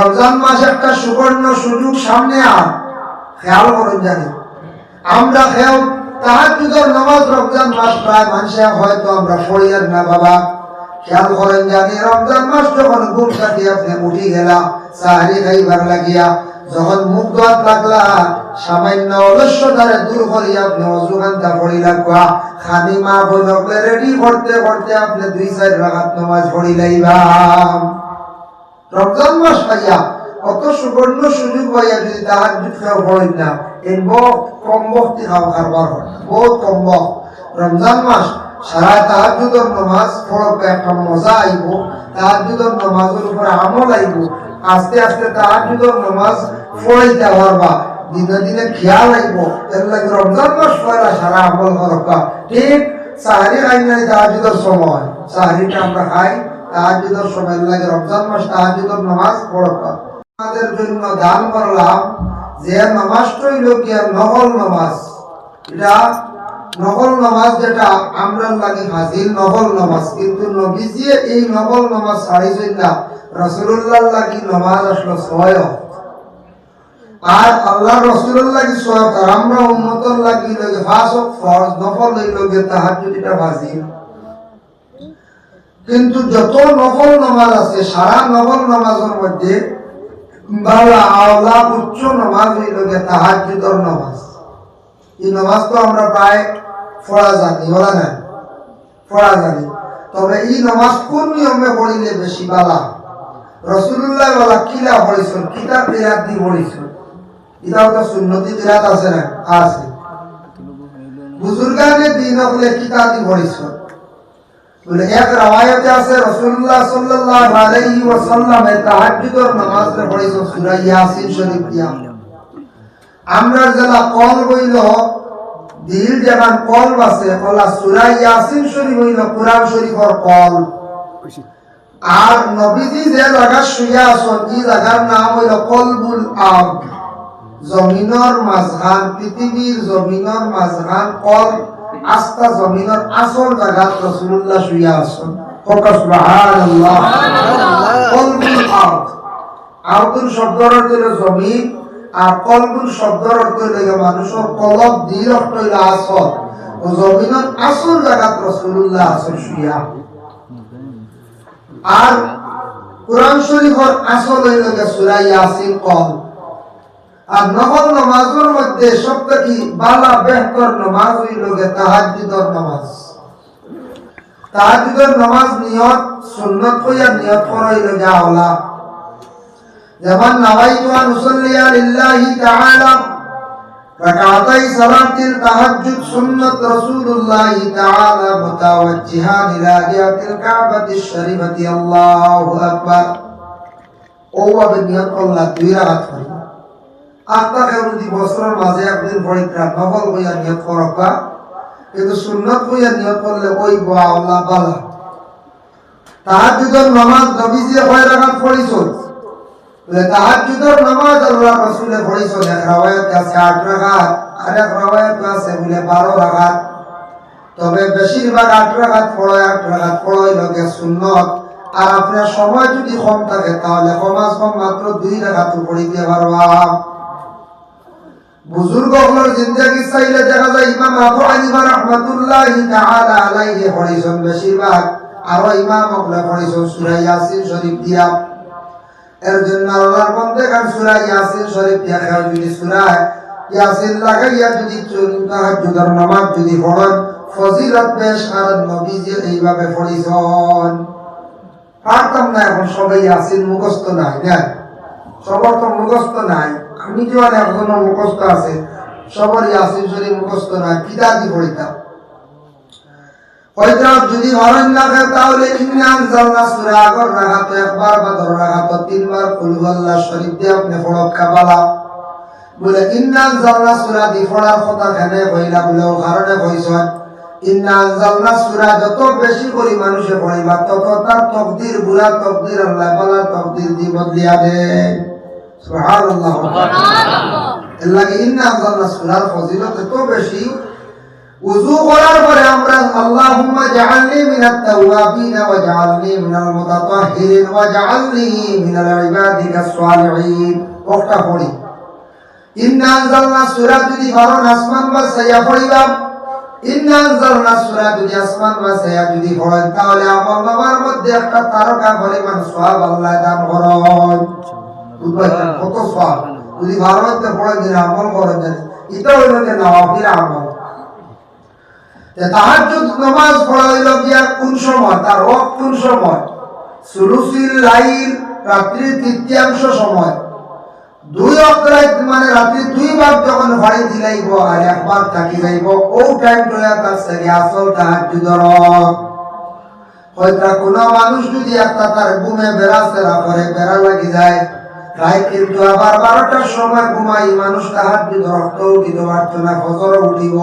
রমজান মাস একটা সুবর্ণ সুযোগ সামনে আর খেয়াল করুন জানি। আমরা খেয়াল তাহাজুদের নামাজ রমজান মাস প্রায় মানুষে হয়তো আমরা পড়িয়ার না বাবা। আপনি লাগিয়া, যখন মুখ সামান্য রেডি করতে করতে আপনি দুই চার রাখাত নামাজ পড়ি লাইবা রমজান মাস পাইয়া কত সুবর্ণ সুযোগ পাইয়া যদি তাহার খাও পড়েন না। এই বহুত কম বক্তি খাও খারবার হয় বহুত কম বক। রমজান মাস, সারা তাহাজুদর নামাজ পড়বে একটা মজা আইব। তাহাজুদর নামাজের উপরে আমল আইব। আস্তে আস্তে তাহাজুদর নামাজ পড়াইতে পারবা দিনে দিনে খেয়াল আইব। এর লাগে রমজান মাস পয়লা সারা আমল করবা ঠিক সাহারি খাই নাই তাহাজুদর সময়। সাহারিটা আমরা খাই তাহাজুদের সময় লাগে রমজান মাস তাহাজুদের নামাজ পড়বা আমাদের জন্য দান করলাম যে নামাজটা হইল কি নকল নামাজ। এটা নকল নামাজ যেটা আমরা লাগে হাজির নকল নামাজ। কিন্তু নবীজি এই নকল নামাজ ছাড়িছেন না রসুল্লাহ লাগি নামাজ আসলো ছয় আর আল্লাহ রসুল্লাহ লাগি আর আমরা উন্মতর লাগি লগে ফাঁস ফরজ, নফল হইল গে তাহাজুদিটা হাজির কিন্তু যত নফল নামাজ আছে, সারা নফল নামাজের মধ্যে আওলা, উচ্চ নামাজ গিয়ে তাহাজ্জুদর নামাজ। এই নামাজ তো আমরা প্রায় পড়া জানি, বলা না পড়া জানি। তবে এই নামাজ কোন নিয়মে পড়িলে বেশি বালা? রসুল্লাহ বলা, কিলা পড়িছেন কিতাব বিরাট দি পড়িছেন এটাও তো সুন্নতি আছে না? আছে। বুজুর্গানে দিন হলে কিতাব দি পড়িছেন এক রওয়ায়তে আছে রাসূলুল্লাহ সাল্লাল্লাহু আলাইহি ওয়াসাল্লাম এ তাহাজ্জুদের নামাজে পড়িছো সূরা ইয়াসিন শরীফ দিয়া। আমরা যারা কল বইল দিল যেমন কল বাসে কলা সূরা ইয়াসিন শরীফ হইল কুরআন শরীফের কল। আর নবীজি যে জায়গা শুয়া আছেন, এই জায়গার নাম হইল কলবুল আব জমিনের মাঝখান, পৃথিবীর জমিনের মাঝখান কল আস্তা জমিনের আসল জায়গাত রসুল্লাহ শুয়া আছেন ফোকাস সুবহানাল্লাহ। কলবুল আরদ আরদুল শব্দর অর্থ হইল জমিন আর কলবুল শব্দর অর্থ হইল মানুষের কলব দিল অর্থ হইল আসল। ও জমিনের আসল জায়গাত রসুল্লাহ আছেন শুয়া আর কোরআন শরীফের আসল হইল সূরা ইয়াসিন কল। আর নফল নামাজের মধ্যে শব্দ কি বালা বেহতর নমাজ হইল গে তাহাজুদর নমাজ। তাহাজুদর নামাজ নিয়ত, সুন্নত হইয়া নিয়ত করাই লোকে আওলা। যেমন নামাইতু আন উসাল্লিয়া লিল্লাহি তাআলা, রাকাতাই সালাতিল তাহাজ্জুদ সুন্নাত রাসূলুল্লাহ তাআলা মুতাওয়াজ্জিহান ইলা জিহাতিল কাবাতি শরীফাতি। আল্লাহু আকবার। ওয়া বিনিয়ত আল্লাহ দুই রাকাত করি কেউ যদি বছরের মাঝে একদিন পরীক্ষা নকল বইয়া নিয়ত করবা কিন্তু সুন্নত বইয়া নিয়ত করলে ওই বোয়া আল্লাহ বালা। তাহাজ্জুদের নামাজ নবীজি কয় রাকাত পড়িছ তাহাজ্জুদের নামাজ আল্লাহ রাসূলে পড়িছ এক রাওয়ায়াত আছে 8 রাকাত আর এক রাওয়ায়াত আছে বলে 12 রাকাত তবে বেশিরভাগ 8 রাকাত পড়ো 8 রাকাত পড়োই লগে সুন্নত। আর আপনার সময় যদি কম থাকে, তাহলে কমাস কম মাত্র দুই রাকাত পড়িতে পারবা বুজুর্গ জিন্দেগি চাইলে দেখা যায় ইমাম আবু হানিফা রাহমাতুল্লাহি তাআলা আলাইহি পড়িছেন বেশিরভাগ। আর ইমাম আপনি পড়িছেন সূরা ইয়াসিন শরীফ দিয়া। এর জন্য আল্লাহর বন্দে গান সূরা ইয়াসিন শরীফ দিয়া খেয়াল যদি সূরা ইয়াসিন লাগাইয়া যদি তাহাজ্জুদের নামাজ যদি পড়েন, ফজিলত বেশ আর নবীজি এইভাবে পড়িছেন পারতাম না এখন সবাই ইয়াসিন মুখস্থ নাই, না? সবার তো মুখস্থ নাই। যে একজনের মুখস্থ আছে সবার ইয়াসিন শরীফ মুখস্থ পিতা দি পড়িতাম হয়তো যদি ভালো লাগে তাহলে সূরা আগর একবার বা তিনবার কুল শরীফ দিয়ে আপনি কাবালা। বলে জাল্লা সূরা দি পড়ার কথা কেনে কইলা? বলে, ও কারণে কইছেন ইন্নান জাল্লা সূরা যত বেশি করে মানুষে পড়িবা, তত তার তকদির বুলা তকদির, আল্লাহ বালা তকদির দি বদলিয়া দেয়। সুবহানাল্লাহ এর লাগে ইন্নান জাল্লা সূরার ফজিলত এত বেশি উযু করার পরে আমরা আল্লাহুম্মা জাআলনি মিনাত তাওয়াবিন ওয়া জাআলনি মিনাল মুতাতাহহিরিন ওয়া জাআলনি মিনাল ইবাদিকাস সালিহিন ওটা পড়ি ইন্না আনজালনা সূরা যদি বারণ আসমান বা সাইয়া পড়িবা ইন্না আনজালনা সূরা যদি আসমান বা সাইয়া যদি পড়েন তাহলে আমল নামার মধ্যে একটা তারকা পরিমাণ সওয়াব আল্লাহ দান করেন কত সওয়াব যদি ভারতে পড়েন আমল করেন জানি এটা হইল যে আমল? নামাজ পড়া হইল গিয়া কোন সময়? তার কোন সময়? সুলুসিল লাইল রাত্রি তৃতীয়াংশ সময়। দুই অক্তরাই মানে রাত্রি দুই ভাগ যখন ভাড়ি দিলাইব আর একবার থাকি যাইব ও টাইম টয়া তার সারি আসল তাহাজ্জুদর হয়তো কোনো মানুষ যদি একটা তার ঘুমে বেড়া সেরা করে বেড়া লাগি যায়। তাই কিন্তু আবার বারোটার সময় ঘুমাই, মানুষ তাহাজ্জুদ রক্ত উঠিত পারত ফজর উঠিব।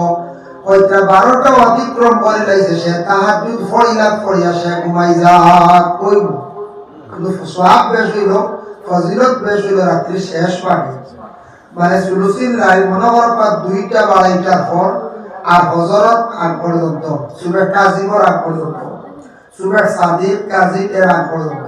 হয়তো বারোটা অতিক্রম করে লাইছে সে। তাহাজ্জুদ ফড়িলা ফড়িয়া সে ঘুমাই যাক, কইব। কিন্তু সওয়াব বেশ হইল, ফজিলত বেশ হইল রাত্রি শেষ পাবে মানে সুলুসিল রায় দুইটা বাড়াইটার পর আর হজরত আগ পর্যন্ত সুবের কাজিমর আগ পর্যন্ত সুবের সাদিক কাজিক এর আগ পর্যন্ত।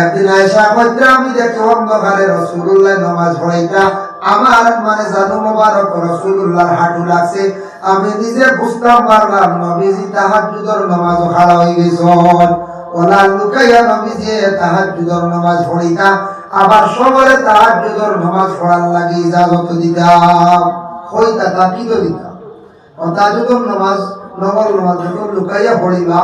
একদিন আয়েশা কইতে আমি দেখি অন্ধকারে রাসূলুল্লাহ নামাজ পড়াইতা। আমার মানে জানু মোবারক রাসূলুল্লাহর হাঁটু লাগছে। আমি নিজে বুঝতাম পারলাম, নবীজি তাহাজ্জুদের নামাজ খাড়া হয়ে গেছেন। ওলা লুকাইয়া নবীজি তাহাজ্জুদের নামাজ পড়িতা আবার সবরে তাহাজ্জুদের নামাজ পড়ার লাগি ইজাজত দিতাম হইতা তা কি দিতাম তাহাজ্জুদের নামাজ নগর নামাজ যখন লুকাইয়া পড়িবা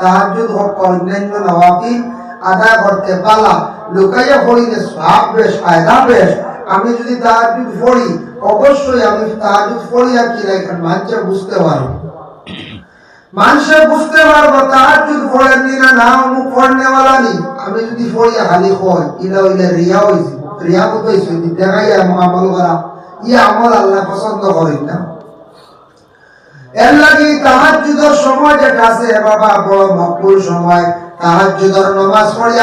তাহাজ্জুদ হোক অন্যান্য নওয়াফিল আদায় করতে পালা লুকাইয়া পড়িলে সব বেশ ফায়দা বেশ। আমি যদি তাহাজ্জুদ পড়ি, অবশ্যই আমি তাহাজ্জুদ পড়ি আর কি রাখেন মানুষে বুঝতে পারব। মানুষের বুঝতে পারব, তাহাজুদ তাহাজ্জুদ পড়েননি না না, অমুক পড়নেওয়ালা নি আমি যদি পড়ি, হালি হয় ইলা হইলে রিয়া হইছি। রিয়া কত হইছে? দেখাই আমল করা ই আমল আল্লাহ পছন্দ করেন না। নামাজ পড়ি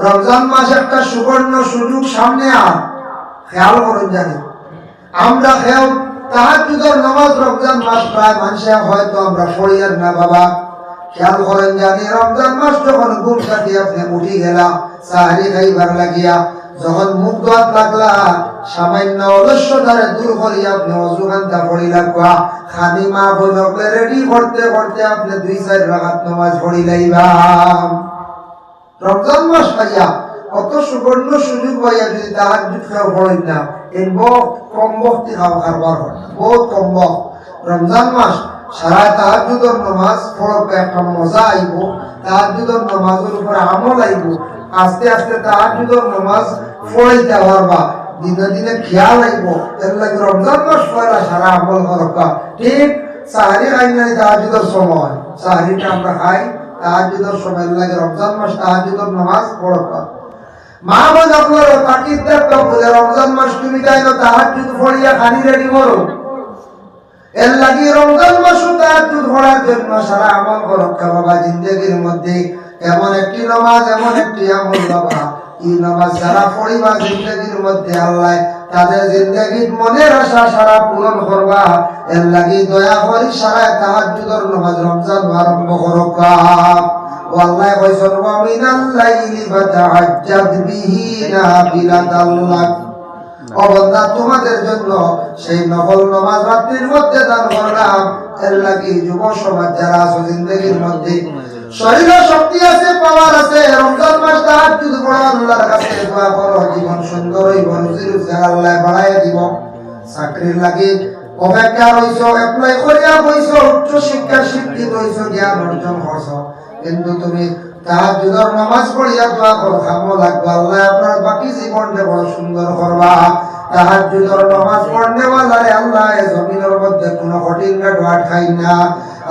রমজান একটা সুবর্ণ সুযোগ সামনে খেয়াল করুন জানি। আমরা খেয়াল, তাহাজ্জুদের নামাজ রমজান মাস প্রায় মানুষে হয়তো আমরা পড়িয়ার না বাবা। খেয়াল করেন জানি, রমজান মাস যখন ঘুম কাটি আপনি উঠি গেলা সাহারি খাইবার লাগিয়া, যখন মুখ দোয়াত লাগলা, সামান্য অলস্যতারে দূর করি আপনি অজুগান্তা পড়ি লাগবা খানি মা বলকলে রেডি করতে করতে আপনি দুই, চার রাখাত নামাজ পড়ি লাইবা রমজান মাস পাইয়া কত সুবর্ণ সুযোগ পাইয়া যদি তাহার খাও পড়েন না এই বহুত কম বক্তি খাও খারবার হয় বহুত কম বক রমজান মাস সারা তাহাজুদর নামাজ পড়ব একটা মজা আইব তাহাজুদর নামাজের উপর আমল আইব, আস্তে আস্তে তাহাজুদর নামাজ পড়াইতে পারবা দিনে দিনে খেয়াল আইব, এর লাগে রমজান মাস পয়লা সারা আমল করবা ঠিক সাহারি খাই নাই তাহাজুদর সময় সাহারিটা আমরা খাই তাহাজুদর সময় লাগে রমজান মাস তাহাজুদর নামাজ পড়বা মা বোন আপনার তাকিদ রমজান মাস তুমি তাই না তাহাজুদ পড়িয়া খানি রেডি করো। এর লাগি রমজান মাস তাহাজ্জুদ পড়ার জন্য সারা আমল করক্কা বাবা জিন্দগির মধ্যে এমন একটি নামাজ এমন একটি আমল বাবা এই নামাজ যারা পড়িবা জিন্দগির মধ্যে আল্লাহ তাদের জিন্দগির মনের আশা সারা পূরণ করবা এর লাগি দয়া করি সারা তাহাজ্জুদের নামাজ রমজান আরম্ভ করক্কা والله কইছেন ওয়া মিনাল লাইলি ফাতাহাজ্জাদ বিহি নাফিলাতাল লাক তোমাদের জন্য সেই নকল নামাজ রাত্রির মধ্যে দান করলাম। এর যুব সমাজ যারা আছে জিন্দগির মধ্যে শক্তি আছে পাওয়ার আছে, রমজান মাস যদি বড় আল্লাহর কাছে দোয়া করো, জীবন সুন্দর হইব, রুজি রোজগার আল্লাহ দিব। চাকরির লাগি অপেক্ষা রইছ এপ্লাই করিয়া উচ্চ শিক্ষা শিক্ষিত হইছ জ্ঞান অর্জন করছ। কিন্তু তুমি তাহাজ্জুদের নামাজ পড়িয়া দোয়া কর খামো লাগবে। আল্লাহ আপনার বাকি জীবনটা বড় সুন্দর করবা। নামাজ পড়নে ওয়ালারে আল্লাহ জমিনের মধ্যে কোনো কঠিন না।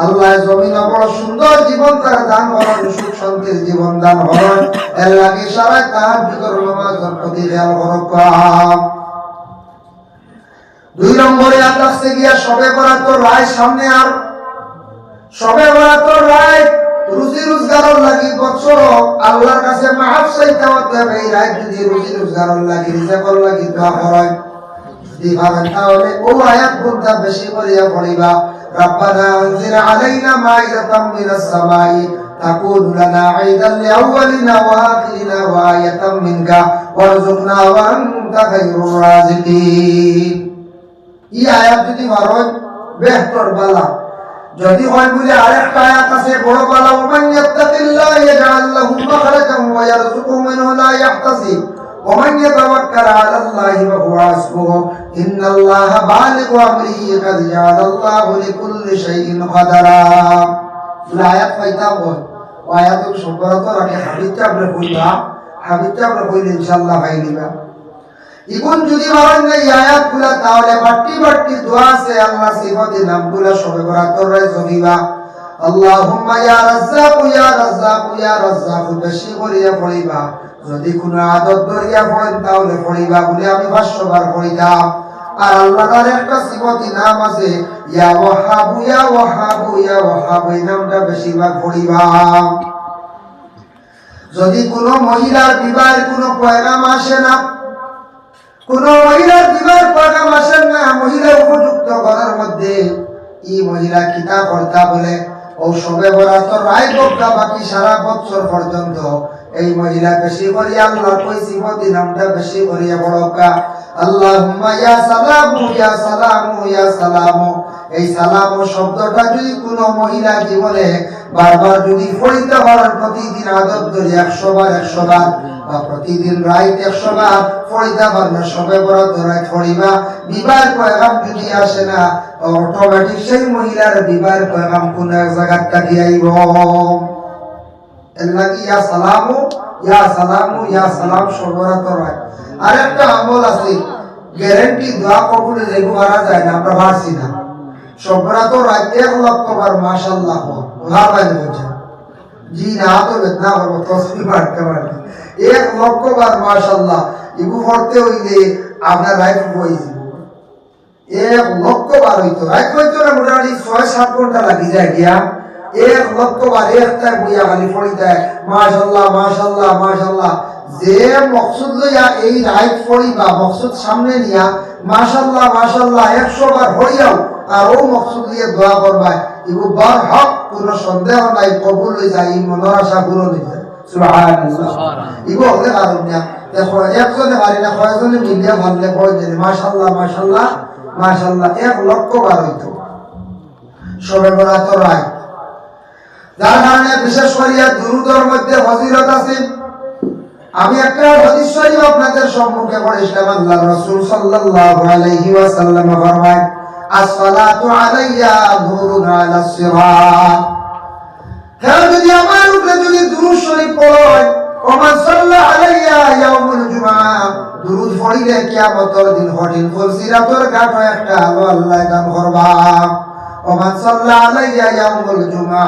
আল্লাহ জমিন বড় সুন্দর জীবন, তার দান করেন সুখ শান্তির জীবন দান এর লাগে সারা নামাজের প্রতি খেয়াল করক দুই নম্বরে আল্লাহ গিয়া সবে বরাত রায় সামনে আর সবে বরাত রায় রুজি রোজগার লাগি বছর আল্লাহর কাছে মাফ চাইতে হতে হবে এই রায় যদি রুজি রোজগার লাগি রিজাকর লাগি দোয়া করায় যদি ভাবেন তাহলে ও আয়াত গুণটা বেশি করিয়া পড়িবা ربنا انزل علينا مائدة من السماء تكون لنا عيدا لأولنا وآخرنا وآية منك وارزقنا وأنت خير الرازقين ই আয়াত যদি মারো বেহতর বালা যদি হয় বুঝে আরেকটা আয়াত আছে, বড় পালা ওমান ইয়াত্তাকিল্লাহ ইয়াজআল লাহু মাখরাজান ওয়া ইয়ারযুকু মিন লা ইয়াহতাসিব। ওমান ইয়াতাওয়াক্কাল আলাল্লাহি ওয়া হুয়া হাসবুহু ইন্নাল্লাহ বালিগু আমরিহি কাদ জাআলাল্লাহু লিকুল্লি শাইইন কদরা সূরা আয়াত পাইতা হয় ও আয়াতুল সুবরাত রাখে হাবিবটা আমরা কইলা হাবিবটা আমরা কইলে ইনশাআল্লাহ ভাই নিবা। এখন যদি বলেন না, এই আয়াতগুলা, তাহলে বাট্টি বাট্টি দোয়া আছে আল্লাহ সিফাতের নামগুলা সবে বরাতরে জমিবা আল্লাহুম্মা ইয়া রাজ্জাক ইয়া রাজ্জাক ইয়া রাজ্জাক, বেশি বলিয়া পড়িবা। যদি কোন আদত ধরিয়া পড়েন, তাহলে পড়িবা বলে আমি ভাষ্যবার পড়িতাম আর আল্লাহ তার একটা সিফতি নাম আছে, ইয়া ওয়াহাবু ইয়া ওয়াহাবু ইয়া ওয়াহাবু, এই নামটা বেশিরভাগ পড়িবা। যদি কোনো মহিলার বিবাহের কোনো পয়গাম আসে না কোন মহিলার বিবাহ পয়গাম আসেন না মহিলা উপযুক্ত ঘরের মধ্যে ই মহিলা কিতা কর্তা বলে, ও সবে বরাত রায় বক্তা বাকি সারা বছর পর্যন্ত এই মহিলা বেশি করি আল্লাহ কইছি সিমতি নামটা বেশি করিয়া বড়কা। আল্লাহুম্মা ইয়া সালামু ইয়া সালামু ইয়া সালামু। এই সালাম শব্দটা যদি কোনো মহিলা জীবনে বারবার যদি পড়িতে পারেন প্রতিদিন আদত ধরে একশো বার একশো বার বা প্রতিদিন রাইত একশো বার পড়িতে পারবে সবে বড় ধরায় পড়িবা পয়গাম যদি আসে না অটোমেটিক সেই মহিলার বিবাহের পয়গাম কোন এক জায়গার থাকি আইব। ইয়া সালামু ইয়া সালামু, ইয়া সালাম আমল আছে গ্যারান্টি দোয়া কবুলে মারা যায় না, আমরা পারছি না। সর্বরাত রায় এক লক্ষ বার মাশাল্লাহ ভাবাই বলছে, জি না, তো এক হইলে আপনার এক বার হইতো হইতো না, মোটামুটি ছয়, সাত ঘণ্টা লাগি গিয়া। এক বার মাশাল্লাহ মাশাল্লাহ মাশাল্লাহ যে মকসুদ লইয়া এই রাইট পড়ি বা মকসুদ সামনে নিয়া মাশাল্লাহ মাশাল্লাহ একশো বার হইয়াও আর ও মকসুদ লিয়ে দোয়া করবা ইবু বার হক কোনো সন্দেহ নাই কবুল হয়ে যায় এই মনের আশা পূরণ হয়ে যায়। সুবহানাল্লাহ। হলে কারণ না দেখো একজনে পারি না কয়জনে মিলিয়া ভাবলে কয় দিলে মাশাল্লাহ মাশাল্লাহ মাশাল্লাহ এক লক্ষ বার হইতো। সবে বরাত রায়। যার কারণে বিশেষ করিয়া দুরুদর মধ্যে ফজিলত আছে আমি একটা হাদিস শরীফ আপনাদের সম্মুখে পড়েছিলাম আল্লাহ রাসূল সাল্লাল্লাহু আলাইহি ওয়াসাল্লাম ফরমায় as-salatu alayya nurun ala sirat হ্যাঁ যদি আমার উপরে যদি দুরূদ শরীফ পড়ে ওমান সাল্লা আলাইয়া ইয়াউমুল জুমআ দুরূদ পড়িলে কিয়ামতের দিন হঠিন ফজিলাতের ঘাট একটা আলো আল্লাহ দান করবা ওমান সাল্লা আলাইয়া ইয়াউমুল জুমআ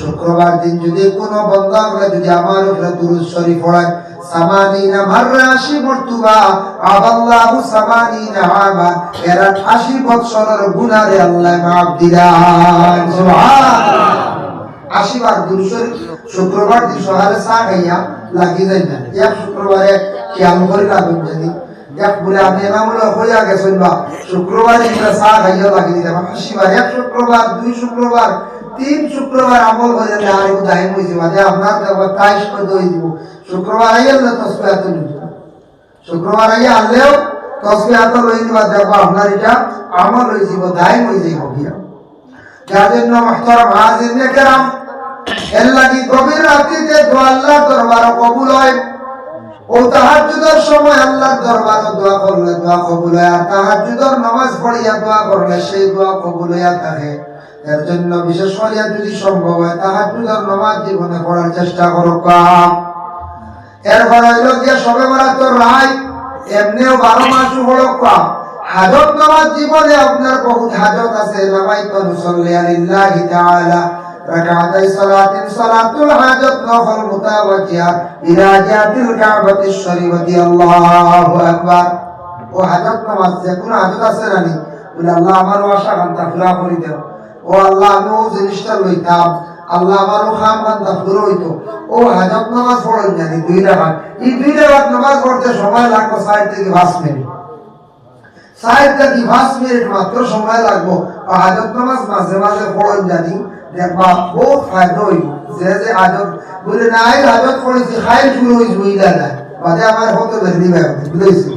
শুক্রবার দিন যদি কোনো বন্ধ আমরা যদি আমার উপরে দুরুদ শরীফ পড়ায় শুক্রবার, দুই শুক্রবার তিন শুক্রবার আমল করে দিলে আর একটু দায়ী হয়েছে মানে আপনার দেবো তাইশ করে দই দিব। শুক্রবার আইয়া না তসবে এত নিব। শুক্রবার আইয়া আনলেও তসবে এত লই দিবা দেখো আপনার এটা আমল হয়ে যাব, দায়ী হয়ে যাব গিয়া। যার জন্য মহতরম হাজির নে কেরাম, এর লাগি গভীর রাত্রিতে দোয়া আল্লাহ দরবার কবুল হয়। ও তাহাজ্জুদের সময় আল্লাহর দরবারে দোয়া করলে দোয়া কবুল হয়, আর তাহাজ্জুদের নামাজ পড়িয়া দোয়া করলে সেই দোয়া কবুল হইয়া থাকে। এর জন্য বিশেষ করিয়া যদি সম্ভব হয় তাহার দুজন নমাজ জীবনে পড়ার চেষ্টা করো এরপর হইল সবে মারা তোর রায়, এমনিও বারো মাস হলো কাম হাজত জীবনে আপনার হাজত আছে তো কোনো আছে আল্লাহ আমার ওয়াশা কান্তা ও আল্লাহ, আমি ও জিনিসটা লইতাম। আল্লাহ আমারও খাম কান্তা পুরো হইতো। ও হাজত নামাজ পড়েন জানি দুই রাখাত। এই দুই রাখাত নামাজ পড়তে সময় লাগবে ষাট থেকে পাঁচ মিনিট। ষাট থেকে পাঁচ মিনিট মাত্র সময় লাগবো। হাজত নামাজ মাঝে মাঝে পড়েন জানি দেখবা বহুত ফায়দা হইব যে যে হাজত বলে নাই হাজত পড়েছি খাই শুরু হয়েছে বুঝলা না বাদে আমার হতে বেরনি বুঝেছি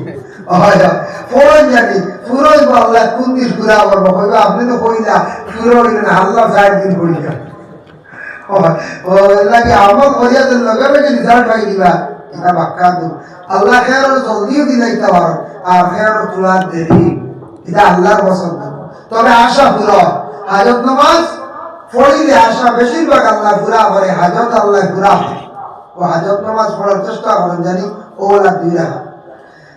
ফোন জানি ফুরোই বললা কোন দিন ঘুরা করব কইবা, আপনি তো কইলা ফুরো হইলেন আল্লাহ চার দিন ও লাগে আমল করিয়া তো লগে লগে রিজাল্ট পাই দিবা এটা বাক্কা তো। আল্লাহ খেয়ার জলদিও দিলাইতে পারো আর। খেয়ার তোলার দেরি। এটা আল্লাহর পছন্দ। তবে আশা পুরো হাজত নামাজ পড়িলে আশা বেশিরভাগ আল্লাহ পুরা করে, হাজত আল্লাহ পুরা ও হাজত পড়ার চেষ্টা করেন জানি ওলা দুই রাখা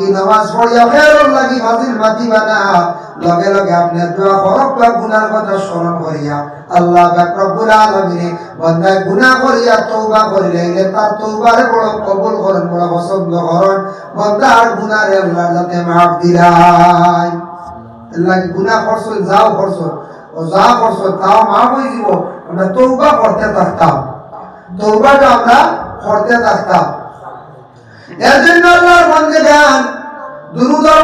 এই নামাজ পড়িয়া ফেরত লাগি ফাজিল মাতি বানা। লগে লগে আপনার দোয়া করক বা গুনার কথা স্মরণ করিয়া আল্লাহ পাক রব্বুল আলামিনে বান্দায় গুনাহ করিয়া তওবা করিলে তার তওবারে বড় কবুল করেন, বড় পছন্দ করেন। বান্দার গুনারে আল্লাহ যাতে মাফ দিলাই। আল্লাহ গুনাহ করছ যাও করছ ও যা করছ তাও মাফ হয়ে যাব। আমরা তওবা করতে থাকতাম। তওবাটা আমরা করতে থাকতাম। এর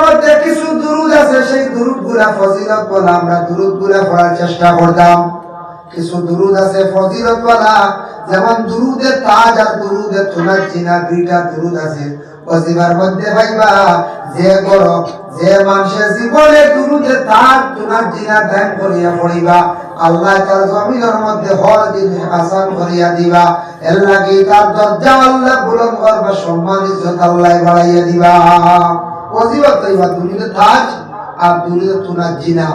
মধ্যে কিছু দুরুদ আছে, সেই দুরুদগুলা ফজিলত বলা, আমরা দুরুদগুলা পড়ার চেষ্টা করতাম। কিছু দুরুদ আছে ফজিলত বলা যেমন দুরুদের তাজ আর দুরুদের তুলার চিনা দুইটা দুরুদ আছে। ওজিবার মধ্যে ভাইবা, যে করো যে মানুষের জীবনে দুরুদের তাজ, তুলার চিনা ধ্যান করিয়া পড়িবা। আল্লাহ তার জমিনের মধ্যে হর দিন আসান করিয়া দিবা। এর লাগি তার দরজা আল্লাহ বুলন্দ করবা সম্মান ইজ্জত আল্লাহ বাড়াইয়া দিবা। ওজিবা তৈবা দুরুদের তাজ আর দুরুদের তুলার জিনা।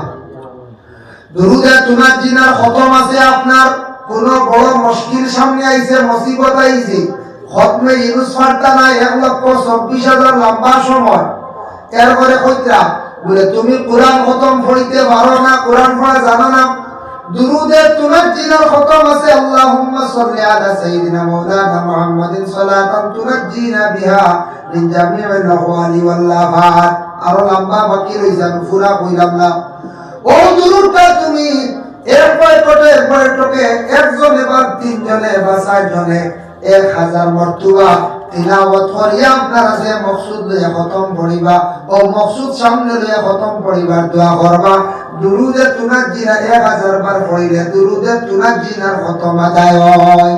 দুরুদে তুনার জিনার খতম আছে আপনার কোন বড় মুশকিল সামনে আইছে, মুসিবত আইছে। খতমে ইউনুস ফারতা নাই, এক লক্ষ চব্বিশ হাজার লম্বা সময়। এরপরে কইতরা, বলে, তুমি কোরআন খতম পড়িতে পারো না, কোরআন পড়া জানো না। দুরুদে তুনার জিনার খতম আছে, আল্লাহুম্মা সাল্লি আলা সাইয়্যিদিনা মাওলানা মুহাম্মাদিন সালাতান তুনাজ্জিনা বিহা মিন জামিউল আহওয়ালি ওয়াল আফাত আরও লম্বা বাকি রইছে, আমি পুরা কইলাম না। ও দুরুদটা তুমি এরপরে এরপরে টোকে তিনজনে চারজনে এক হাজার মর্তুবা। হয়।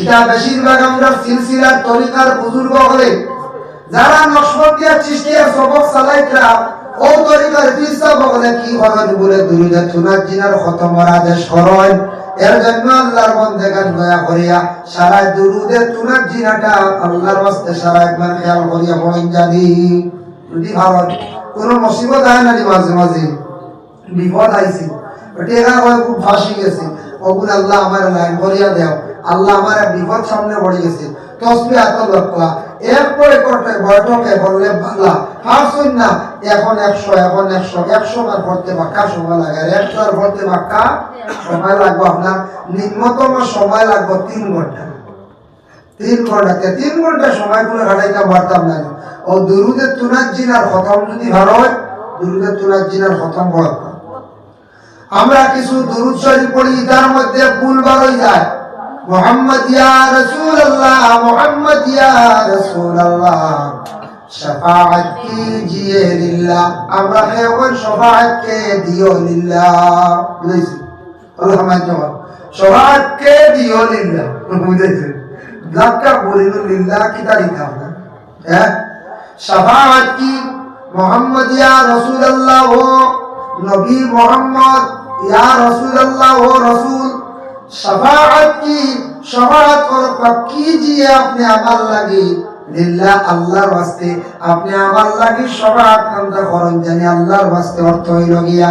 এটা বেশিরভাগ আমরা সিলসিলার যারা ও তরিকার বলে কি করেন বলে দুরুদে তুনার জিনার খতমর আদেশ করেন এর জন্য আল্লাহর বন্দেগান দয়া করিয়া সারা দুরুদে তুনার জিনাটা আল্লাহর বাস্তে সারা একবার খেয়াল করিয়া জানি। যদি ভারত কোনো মুসিবত আয় না মাঝে মাঝে। বিপদ আইছে। টেকা কয় খুব ফাঁসি গেছে। আল্লাহ আমার লাইন করিয়া দেও। আল্লাহ আমার বিপদ সামনে পড়ে গেছে। তসবি এত লক্ষ্য এরপরে করতে বৈঠকে বললে পারছুন না এখন একশো এখন একশো একশো বার সময় লাগে। একশো বার সময় লাগবে আপনার। নিম্নতম সময় লাগবে তিন ঘণ্টা। তিন ঘন্টাতে তিন ঘণ্টা সময় হাঁটাইতে পারতাম না ও দুরুদের তুনার জিনার খতম যদি ভালো হয়, দুরুদের তুনার জিনার খতম বড় আমরা কিছু দুরুদ পড়ি তার মধ্যে ভুল বার হয়ে যায়। মোহাম্মদ ইয়া রাসূলুল্লাহ মোহাম্মদ ইয়া রাসূলুল্লাহ শাফাআত কিজিয়ে লিল্লাহ আমরা কেবল শাফাআত কে দিও লিল্লাহ বুঝেছি আলহামদুলিল্লাহ শাফাআত কে দিও লিল্লাহ বুঝেছি ব্লাকটা বলিল লিল্লাহ কি তারিখ আমরা হ্যাঁ शफाअत की मोहम्मद या रसूल अल्लाह हो नबी मोहम्मद या रसूल अल्लाह কি কি দিয়ে আপনি লাগি? লিল্লাহ আল্লাহর ওয়াস্তে আপনি লাগি করেন, জানি আল্লাহর ওয়াস্তে অর্থ হইল গিয়া।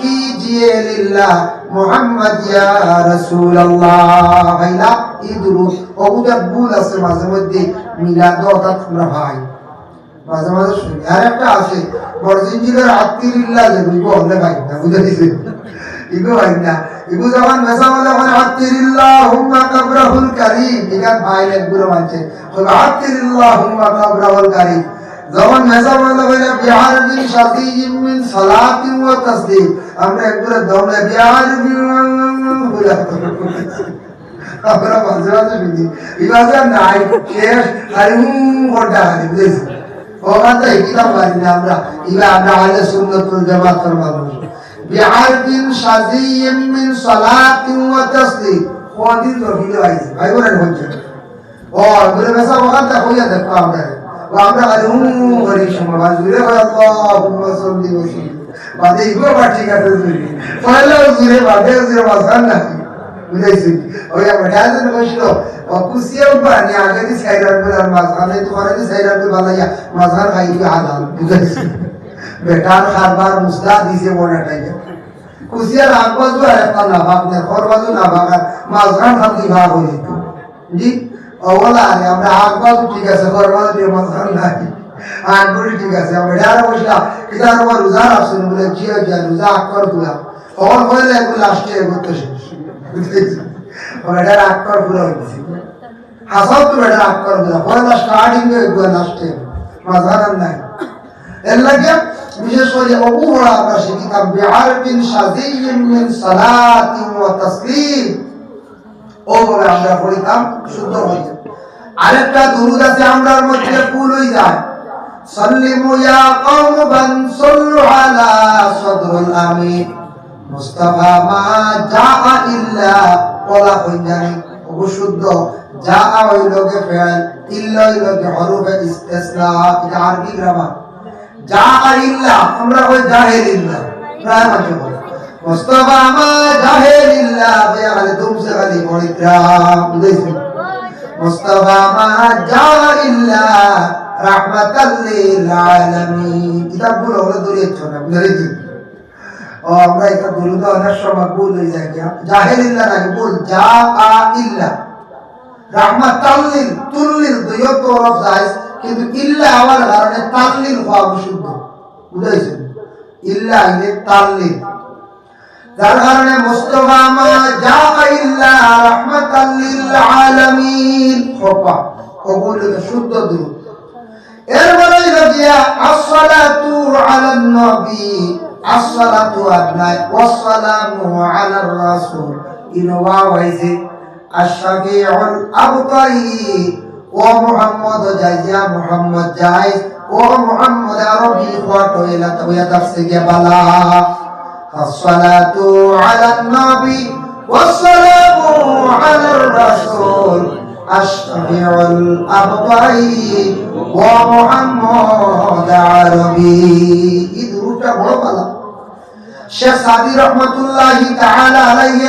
কি দিয়ে লিল্লাহ মুহাম্মদ ইয়া রাসূলুল্লাহ। আছে মাঝে মধ্যে, মিলাদ অর্থাৎ ভাই। মাঝে মাঝে শুনি। আর একটা আছে, বড় জিন্দিগার আত্মীর ইল্লাহ যে বুঝব ভাই না বুঝে দিছে? ইগো ভাই না ইগো যখন মেসা বলে মানে আত্মীরিল্লাহ হুম্মা কাবরাহুল কারীম। এক মানছে কারীম যখন বিহার মিন সালাতিন ওয়া আমরা একবারে দমলে বিহার আমরা মাঝে মাঝে শুনি ইবাজা নাই, শেষ হারি বুঝেছি কিতাব পারি না আমরা। ইবা আমরা জামাতের মানুষ। শাযিয়্যিন মিন সালাতিন ওয়া তাসলিম। কোনদিন রহিল আইছে ভাই বলেন হচ্ছে ও, বলে মেসা ওখান থেকে হইয়া দেখো আমরা। ও, আমরা আর হুম করি সময় বাজ জুড়ে হয় আল্লাহুম্মা সাল্লি ওয়া সাল্লিম। বাদে ইগো বা ঠিক আছে জুড়ে পয়লা জুড়ে বাদে জুড়ে বাসান না। বুঝাইছি ওই আমরা ডাজন কইছিল ও কুসিয়াও পানি আগে দি সাইরান বলার মাঝখানে তো করে দি সাইরান বল বালাইয়া মাঝখান খাই হালাল। বুঝাইছি বেটার খাবার মুসলা দিছে মনে টাইয়া কুসিয়ার আগবাজু আর একটা না ভাগ না খরবাজু না ভাগ আর মাঝখান খান দি ভাগ হয়ে যেত জি ওলা আরে আমরা আগবাজু ঠিক আছে খরবাজু দিয়ে মাঝখান নাই আগবুড়ি ঠিক আছে আমরা ডার বসলা কিদার আমার রোজা রাখছেন বলে জিয়া জিয়া রোজা আকর তুলা তখন হইলে এগুলো লাস্টে এগোতে শেষ বেটার আক্কর পুরো হয়েছে হাসাও তো বেটার আক্কর পুরো পয়লা স্টার্টিং এ গো লাস্টে মাঝারান নাই এর লাগে বিশেষ করে অবু বড় আমরা শিখিতাম বিআরবিন শাযিয়্যিন মিন সালাতিন ওয়া তাসলিম আমরা পড়িতাম, শুদ্ধ যায় আরেকটা দুরুদ আছে, আমরার মধ্যে ভুল হয়ে যায়। সাল্লিমু ইয়া কওম বান সাল্লু আলা সদরুল আমিন। মুস্তাফা মা জা ইল্লা হই জানি অবশুদ্ধ যা হইল গে ফেল, ইল্লা হইল গে হরফে ইস্তিসনা এটা আরবি গ্রামার ইল্লা আমরা কই জাহির ইল্লা প্রায় মাঝে বলি। মুস্তাফা মা জাহির ইল্লা বে আলে তুমসে খালি বড়ি গ্রাম বুঝাইছি মুস্তাফা মা জা ইল্লা রাহমাতাল লিল আলামিন। কিতাবগুলো হলো দূরে ছোনা বুঝাইছি ও, আমরা এটা দুরুদ অনেক সময় ভুল হয়ে যায়। কিন্তু ইল্লা হওয়ার কারণে তাল্লিল হওয়া বিশুদ্ধ। বুঝাইছেন? ইল্লা ইলে তাল্লিল। যার কারণে মুস্তাফা মা যা ইল্লা রাহমাতাল আলামিন। খোপা, কবুল শুদ্ধ দুরুদ এরপরে গিয়া আসসালাতু আলান নবী। আসসালাতু আবনাই ওয়াসসালামু আলার রাসূল। ইনওয়া ওয়াইছে আশফিউল আবতাই ও মোহাম্মদ জাইজিয়া মোহাম্মদ জাইজ, ও মোহাম্মদ আরবি ফট হইলা তো ইয়া তাফসির কে বালা। আসসালাতু আলা নবী ওয়া সালামু আলা রাসূল আশরিউল আবদাই ও মোহাম্মদ আরবি। ইদুটা বড় বালা। শেখ সাদি রহমাতুল্লাহি তাআলা আলাইহি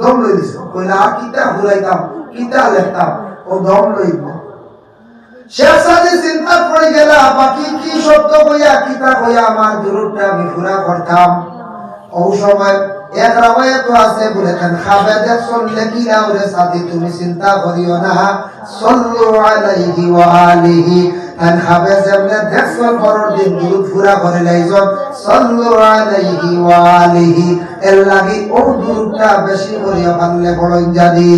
দম লই দিছে। কইলা কিতা ঘুরাইতাম কিতা লেখতাম। ও দম লইব শেখ সাদি চিন্তা পড়ে গেল, বাকি কি শব্দ কইয়া কিতা কইয়া আমার দূরটা আমি করতাম ও সময় এক রাওয়ায়াত আছে, বলেছেন খাবে দেখছন লেকি না ওরে সাথে তুমি চিন্তা করিও না, সাল্লু আলাইহি ওয়া আলিহি আন খাবে যেমনে দেখছন পরের দিন দুরুদ পুরা করে লাইজন সাল্লু আলাইহি ওয়া আলিহি এর লাগি ও দুরুদটা বেশি করিয়া পারলে বড় জানি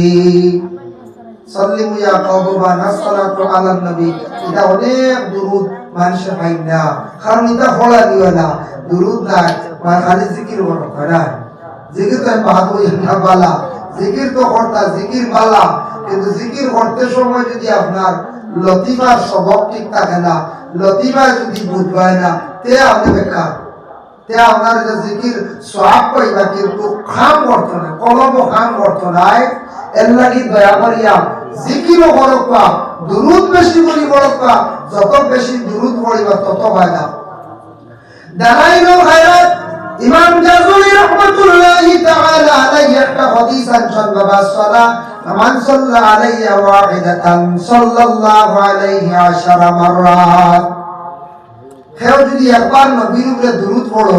সাল্লিমু ইয়া কওমা সালাতু আলা নবী, এটা অনেক দুরুদ মানুষে পাই না, কারণ এটা ফলা দিও না দুরুদ মানে খালি জিকির বড় না? জিকির তো বালা। জিকির তো করতা, জিকির বালা। কিন্তু জিকির করতে সময় যদি আপনার লতিফার স্বভাব ঠিক থাকে না, লতিফা যদি বুঝবায় না, তে আপনি বেকার। তে আপনার যে জিকির সব পাইবা কিন্তু খাম করতো না কলম খাম করতো নাই। এর লাগি দয়া করিয়া জিকিরও করবা দুরুদ বেশি করি করবা যত বেশি দুরুদ পড়িবা তত ফায়দা দালাইল খায়রাত ইমাম জাজুলি রহমাতুল্লাহি তাআলা আলাইহি একটা হাদিস আনছেন বাবা সালা মান সাল্লা আলাইয়া ওয়াহিদাতান সাল্লাল্লাহু আলাইহি আশারা মাররাত। কেউ যদি একবার নবীর উপরে দুরুদ পড়ো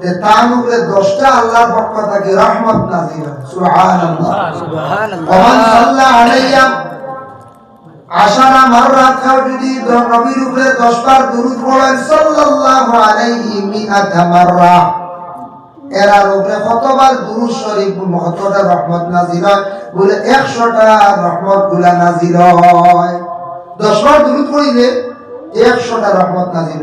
তে তার উপরে দশটা আল্লাহর পক্ষ থেকে রহমত নাজিল হয়? সুবহানাল্লাহ। ওমান সাল্লা আলাইয়া আশারা মাররাত কেউ যদি নবীর উপরে দশবার দুরুদ পড়েন সাল্লাল্লাহু আলাইহি মিআতা মাররা এরার উপরে কতবার দুরুদ শরীফ কতটা রহমত নাজিল হয়? বলে একশোটা রহমতগুলা নাজিল হয়। দশবার দুরুদ পড়িলে একশোটা রহমত নাজিল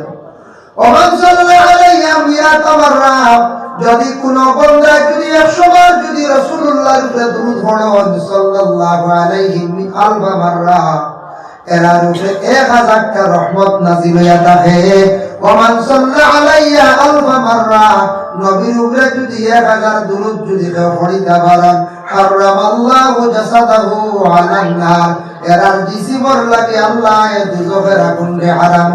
যদি কোন বন্দা যদি একশো বার যদি রাসূলুল্লাহর উপরে দুরুদ পড়েন সাল্লাল্লাহু আলাইহি আলফা মাররা এরার উপরে এক হাজারটা রহমত নাজিল হইয়া থাকে। ওমান সাল্লা আলাইয়া মাররা, নবীর উপরে যদি এক হাজার যদি কেউ পড়িতে জাসাদাহু নার। এরার লাগে আল্লাহ এ দুজখের হারাম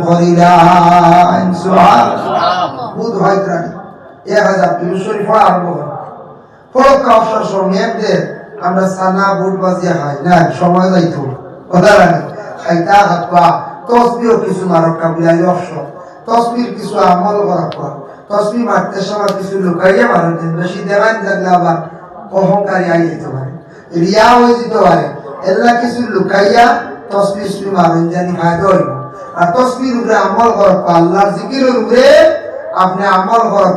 সুবহানাল্লাহ বুধ হয় আরম্ভ হয়। একদের আমরা সানা বুট বাজিয়া খাই। না, সময় যাইতো কথা রাখি। খাইতা হাতপা তসবিও কিছু মারক কাবিলাই তসবির কিছু আমল করা পর তসবি মারতে সময় কিছু লুকাইয়া মারতেন বেশি দেওয়ান থাকলে আবার অহংকারী আই যেতে পারে, রিয়া হয়ে যেতে পারে। এল্লা কিছু লুকাইয়া তসবির সুবি মারেন জানি ফায়দা হইব। আর তসবির উপরে আমল করক আল্লাহর জিকির উপরে আপনি আমল করক